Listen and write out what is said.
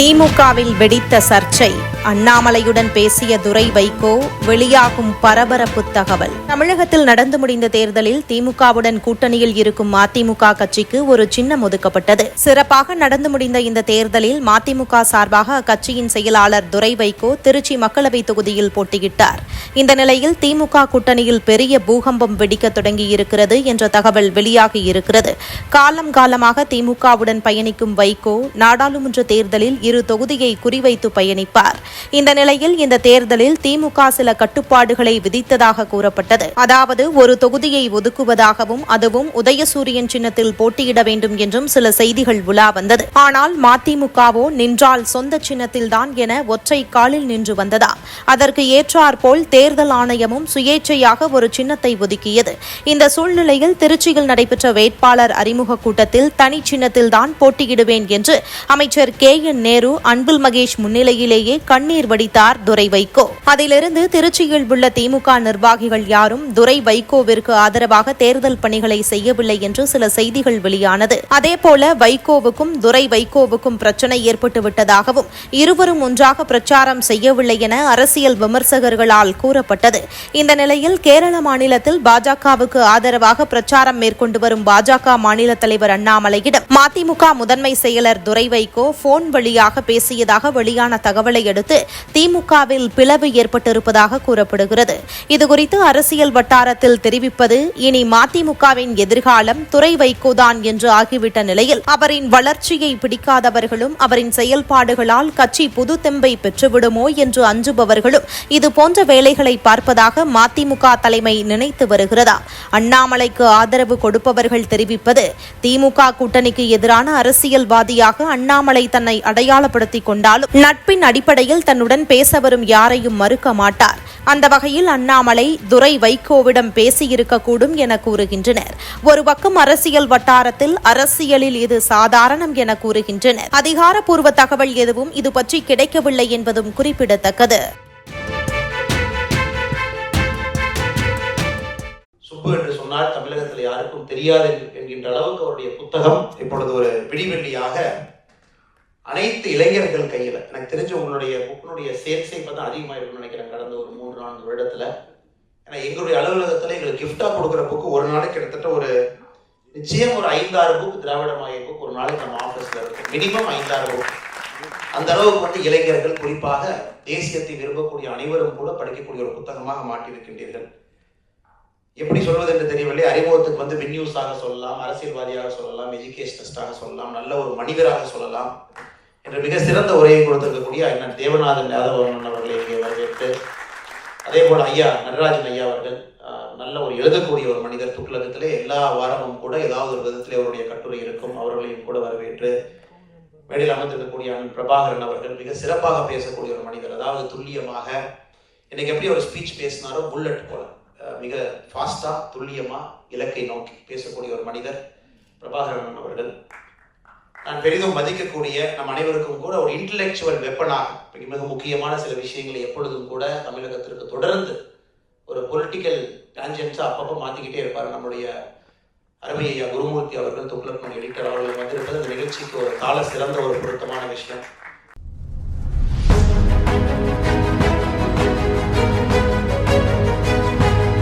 திமுகவில் வெடித்த சர்ச்சை. அண்ணாமலையுடன் பேசிய துரை வைகோ வெளியாகும் பரபரப்பு தகவல். தமிழகத்தில் நடந்து முடிந்த தேர்தலில் திமுகவுடன் கூட்டணியில் இருக்கும் மதிமுக கட்சிக்கு ஒரு சின்னம் ஒதுக்கப்பட்டது. சிறப்பாக நடந்து முடிந்த இந்த தேர்தலில் மதிமுக சார்பாக அக்கட்சியின் செயலாளர் துரை வைகோ திருச்சி மக்களவை தொகுதியில் போட்டியிட்டார். இந்த நிலையில் திமுக கூட்டணியில் பெரிய பூகம்பம் வெடிக்க தொடங்கியிருக்கிறது என்ற தகவல் வெளியாகி இருக்கிறது. காலம் காலமாக திமுகவுடன் பயணிக்கும் வைகோ நாடாளுமன்ற தேர்தலில் இரு தொகுதியை குறிவைத்து பயணிப்பார். இந்த நிலையில் இந்த தேர்தலில் திமுக சில கட்டுப்பாடுகளை விதித்ததாக கூறப்பட்டது. அதாவது ஒரு தொகுதியை ஒதுக்குவதாகவும் அதுவும் உதயசூரியன் சின்னத்தில் போட்டியிட வேண்டும் என்றும் சில செய்திகள் உலா வந்தது. ஆனால் மதிமுகவோ நின்றால் சொந்த சின்னத்தில்தான் என ஒற்றை காலில் நின்று வந்ததா? அதற்கு ஏற்றாற்போல் தேர்தல் ஆணையமும் சுயேட்சையாக ஒரு சின்னத்தை ஒதுக்கியது. இந்த சூழ்நிலையில் திருச்சியில் நடைபெற்ற வேட்பாளர் அறிமுக கூட்டத்தில் தனி சின்னத்தில்தான் போட்டியிடுவேன் என்று அமைச்சர் கே என் நேரு நேரு அன்பில் மகேஷ் முன்னிலையிலேயே கண்ணீர் வடித்தார் துரை வைகோ. அதிலிருந்து திருச்சியில் உள்ள திமுக நிர்வாகிகள் யாரும் துரை வைகோவிற்கு ஆதரவாக தேர்தல் பணிகளை செய்யவில்லை என்று சில செய்திகள் வெளியானது. அதேபோல வைகோவுக்கும் துரை வைகோவுக்கும் பிரச்சனை ஏற்பட்டுவிட்டதாகவும் இருவரும் ஒன்றாக பிரச்சாரம் செய்யவில்லை என அரசியல் விமர்சகர்களால் கூறப்பட்டது. இந்த நிலையில் கேரள மாநிலத்தில் பாஜகவுக்கு ஆதரவாக பிரச்சாரம் மேற்கொண்டு வரும் பாஜக மாநில தலைவர் அண்ணாமலையிடம் மதிமுக முதன்மை செயலர் துரை வைகோ போன் வழியாக பேசியதாக வெளியான தகவலை அடுத்து திமுகவில் பிளவு ஏற்பட்டிருப்பதாக கூறப்படுகிறது. இதுகுறித்து அரசியல் வட்டாரத்தில் தெரிவிப்பது இனி மதிமுகவின் எதிர்காலம் துறை வைகோதான் என்று ஆகிவிட்ட நிலையில் அவரின் வளர்ச்சியை பிடிக்காதவர்களும் அவரின் செயல்பாடுகளால் கட்சி புது தெம்பை பெற்றுவிடுமோ என்று அஞ்சுபவர்களும் இதுபோன்ற வேலைகளை பார்ப்பதாக மதிமுக தலைமை நினைத்து வருகிறதா? அண்ணாமலைக்கு ஆதரவு கொடுப்பவர்கள் தெரிவிப்பது திமுக கூட்டணிக்கு எதிரான அரசியல்வாதியாக அண்ணாமலை தன்னை அடைய அடையாளப்படுத்திக் கொண்டாலும் நட்பின் அடிப்படையில் தன்னுடன் பேச வரும் யாரையும் மறுக்க மாட்டார். அந்த வகையில் அண்ணாமலை துரை வைகோவிடம் பேசியிருக்கக்கூடும் என கூறுகின்றனர். ஒரு பக்கம் அரசியல் வட்டாரத்தில் அரசியலில் இது சாதாரணம் என கூறுகின்றனர். அதிகாரப்பூர்வ தகவல் எதுவும் இது பற்றி கிடைக்கவில்லை என்பதும் குறிப்பிடத்தக்கது. சுப்பு என்று சொன்னால் தமிழகத்தில் யாருக்கும் தெரியாது என்கின்ற அளவுக்கு அவருடைய புத்தகம் இப்பொழுது ஒரு விடிவெள்ளியாக அனைத்து இளைஞர்கள் கையில் எனக்கு தெரிஞ்ச உங்களுடைய புக்கினுடைய சேல்ஸே இப்போ தான் அதிகமாக இருக்கும்னு நினைக்கிறேன் கடந்த ஒரு மூன்று நான்கு வருடத்தில். ஏன்னா எங்களுடைய அலுவலகத்தில் எங்களுக்கு கிஃப்டாக கொடுக்குற புக்கு ஒரு நாளைக்கு கிட்டத்தட்ட ஒரு நிச்சயம் ஒரு ஐந்தாறு புக் திராவிட மாய புக் ஒரு நாளைக்கு நம்ம ஆஃபீஸில் இருக்கும் மினிமம் ஐந்தாறு புக் அந்த அளவுக்கு வந்து இளைஞர்கள் குறிப்பாக தேசியத்தை விரும்பக்கூடிய அனைவரும் கூட படிக்கக்கூடிய ஒரு புத்தகமாக மாற்றியிருக்கின்றீர்கள். எப்படி சொல்வது என்று தெரியவில்லை. அறிமுகத்துக்கு வந்து வின்யூஸாக சொல்லலாம் அரசியல்வாதியாக சொல்லலாம் எஜுகேஷனிஸ்டாக சொல்லலாம் நல்ல ஒரு மனிதராக சொல்லலாம். என்று மிக சிறந்த உரையை கொடுத்திருக்கக்கூடிய அண்ணன் தேவநாதன் யாதவன் அவர்களை இங்கே வரவேற்று அதே போல் ஐயா நடராஜன் ஐயா அவர்கள் நல்ல ஒரு எழுதக்கூடிய ஒரு மனிதர் துக்ளகத்திலே எல்லா வாரமும் கூட ஏதாவது ஒரு விதத்திலே அவருடைய கட்டுரை இருக்கும் அவர்களையும் கூட வரவேற்று மேடையில் அமர்ந்திருக்கக்கூடிய அண்ணன் பிரபாகரன் அவர்கள் மிக சிறப்பாக பேசக்கூடிய ஒரு மனிதர் அதாவது துல்லியமாக இன்னைக்கு எப்படி ஒரு ஸ்பீச் பேசினாரோ புல்லட் போல மிக ஃபாஸ்டாக துல்லியமாக இலக்கை நோக்கி பேசக்கூடிய ஒரு மனிதர் பிரபாகரன் அவர்கள். நான் பெரிதும் மதிக்கக்கூடிய நம் அனைவருக்கும் கூட ஒரு இன்டலெக்சுவல் வெப்பனாக மிக முக்கியமான சில விஷயங்களை எப்பொழுதும் கூட தமிழகத்திற்கு தொடர்ந்து ஒரு பொலிட்டிக்கல் டான்ஜென்ஸாக அப்பப்போ மாற்றிக்கிட்டே இருப்பார். நம்முடைய அருமை ஐயா குருமூர்த்தி அவர்கள் துக்ளக் எடிட்டர் அவர்கள் வந்திருப்பது இந்த நிகழ்ச்சிக்கு ஒரு கால சிறந்த ஒரு பொருத்தமான விஷயம்.